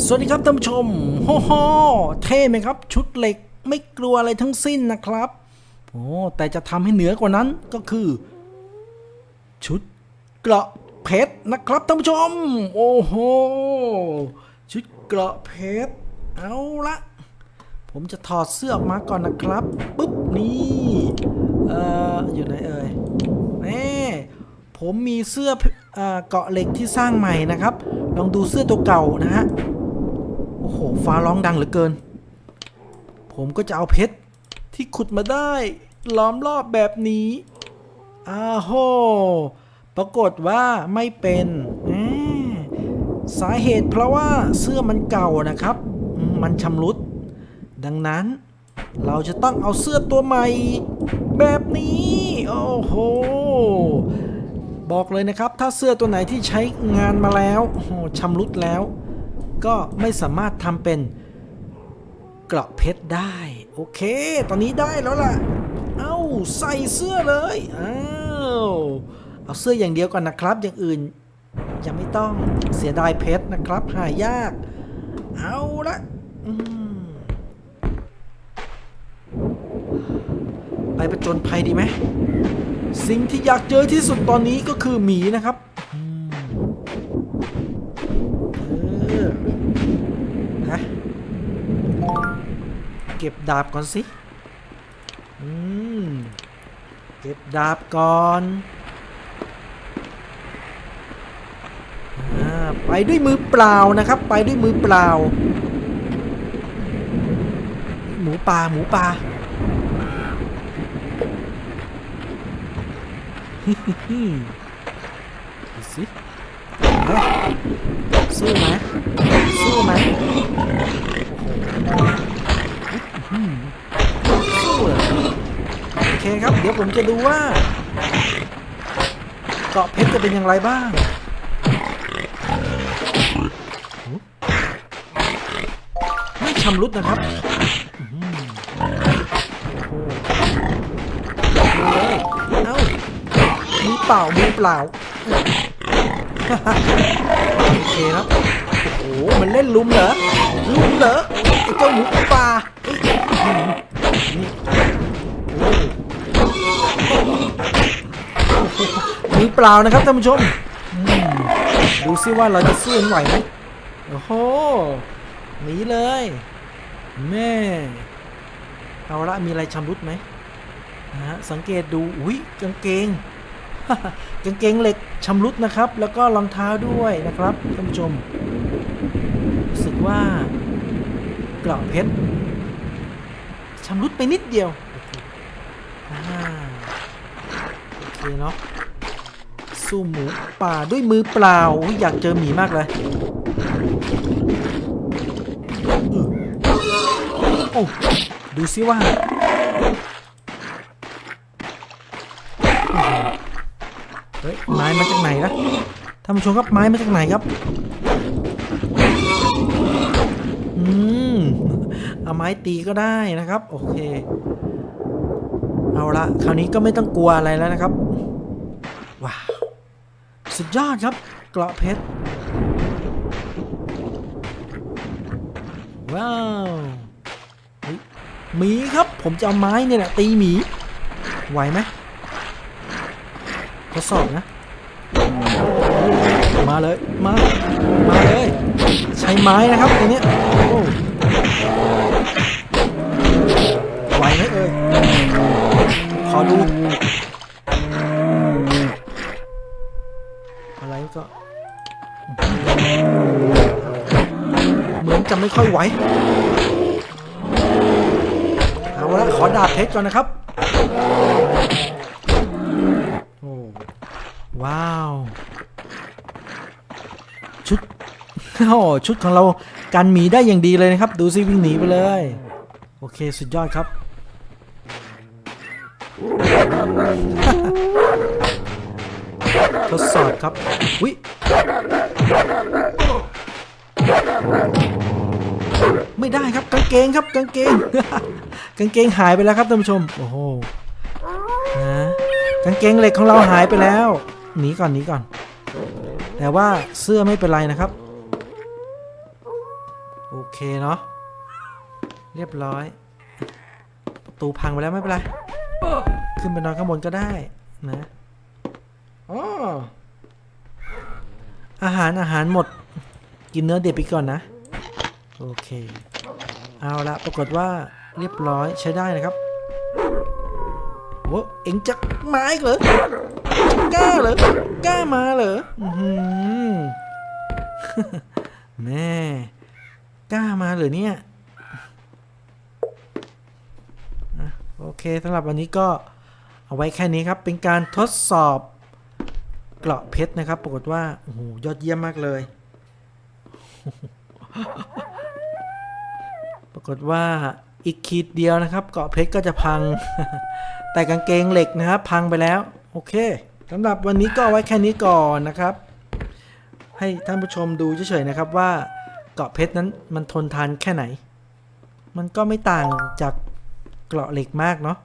สวัสดีครับท่านผู้ชมโฮ่โหเท่ไหมครับ ชุดเหล็กไม่กลัวอะไรทั้งสิ้นนะครับโอ้แต่จะทำให้เหนือกว่านั้นก็คือ ชุดเกราะเพชรนะครับท่านผู้ชม โอ้โหชุดเกราะเพชรเอาละผมจะถอดเสื้อออกมาก่อนนะครับปุ๊บนี่เอ่ออยู่ไหนเอ่ยแน่ผมมีเสื้อเออเกาะเหล็กที่สร้างใหม่นะครับ ลองดูเสื้อตัวเก่านะฮะ โอ้โห ฟ้าร้องดังเหลือเกิน ผมก็จะเอาเพชรที่ขุดมาได้ ล้อมรอบแบบนี้อ้าโห ปรากฏว่าไม่เป็นสาเหตุเพราะว่าเสื้อมันเก่านะครับ มันชำรุด ดังนั้นเราจะต้องเอาเสื้อตัวใหม่ แบบนี้ โอ้โห บอกเลยนะครับ ถ้าเสื้อตัวไหนที่ใช้งานมาแล้วโอ้โหชำรุดแล้ว ก็ไม่สามารถทำเป็นเกราะเพชรได้ โอเค ตอนนี้ได้แล้วล่ะ เอ้าใส่เสื้อเลยอ้าวเอาเสื้ออย่างเดียวก่อนนะครับ อย่างอื่นยังไม่ต้องเสียดายเพชรนะครับ หายาก เอาละไปประจนภัยดีไหมสิ่งที่อยากเจอที่สุดตอนนี้ก็คือหมีนะครับ เก็บดาบก่อนสิ อืม เก็บดาบก่อนอไปด้วยมือเปล่านะครับ ไปด้วยมือเปล่า หมูป่าหมูป่าดูสิเฮ้ยสู้ไหมสู้ไหม สู้เหรอโอเคครับ เดี๋ยวผมจะดูว่า เกาะเพชรจะเป็นอย่างไรบ้างไม่ชำรุดนะครับเลยเอ้ามือเปล่ามือเปล่าโอเคครับโอ้โหมันเล่นลุมเหรอลุมเหรอไอ้เจ้าหมูป่า มือเปล่านะครับท่านผู้ชม ดูซิว่าเราจะสู้มันไหวไหมโอ้โหหนีเลย แม่ เอาละมีอะไรชำรุดไหมนะฮะสังเกตดู อุ้ยกางเกงกางเกงเหล็กชำรุดนะครับ แล้วก็รองเท้าด้วยนะครับท่านผู้ชม รู้สึกว่าเกราะเพชร ชำรุดไปนิดเดียวอ่าโอเคเนาะสู้หมูป่าด้วยมือเปล่าอยอยากเจอหมีมากเลยโอ้ดูซิว่าเฮ้ยไม้มาจากไหนนะท่านผู้ชมครับไม้มาจากไหนครับอืม เอาไม้ตีก็ได้นะครับ โอเค เอาละคราวนี้ก็ไม่ต้องกลัวอะไรแล้วนะครับ ว้าว สุดยอดครับ เกราะเพชร ว้าวหมีครับ ผมจะเอาไม้เนี่ยแหละตีหมี ไหวไหมทดสอบนะ มาเลย มา มาเลย ใช้ไม้นะครับตัวเนี้ย ไหวไหมเอ่ย ขอดู อะไรก็ เหมือนจะไม่ค่อยไหว เอาละขอดาบเพชรก่อนนะครับ โอ้ ว้าว ชุด โอ้ชุดของเรากันหมีได้อย่างดีเลยนะครับ ดูสิวิ่งหนีไปเลย โอเคสุดยอดครับ ทดสอบครับวิไม่ได้ครับกางเกงครับกางเกงกางเกงหายไปแล้วครับท่านผู้ชมโอ้โหฮะกางเกงเหล็กของเราหายไปแล้วหนีก่อนหนีก่อน แต่ว่าเสื้อไม่เป็นไรนะครับ โอเคเนาะเรียบร้อยประตูพังไปแล้วไม่เป็นไรขึ้นไปนอนข้างบนก็ได้นะอ๋ออาหารอาหารหมดกินเนื้อเด็ดไปก่อนนะ โอเค เอาละปรากฏว่าเรียบร้อยใช้ได้นะครับโว้เอ็งจะมาอีกเหรอกล้าเหรอกล้ามาเหรออแม่ กล้ามาหรอเนี่ยโอเคสำหรับวันนี้ก็เอาไว้แค่นี้ครับ เป็นการทดสอบเกราะเพชรนะครับ ปรากฏว่าโอ้โหยอดเยี่ยมมากเลย ปรากฏว่าอีกขีดเดียวนะครับเกาะเพชรก็จะพัง แต่กางเกงเหล็กนะครับ พังไปแล้ว โอเคสำหรับวันนี้ก็เอาไว้แค่นี้ก่อนนะครับ ให้ท่านผู้ชมดูเฉยๆนะครับว่า เกาะเพชรนั้นมันทนทานแค่ไหน มันก็ไม่ต่างจากเกราะเหล็กมากเนาะ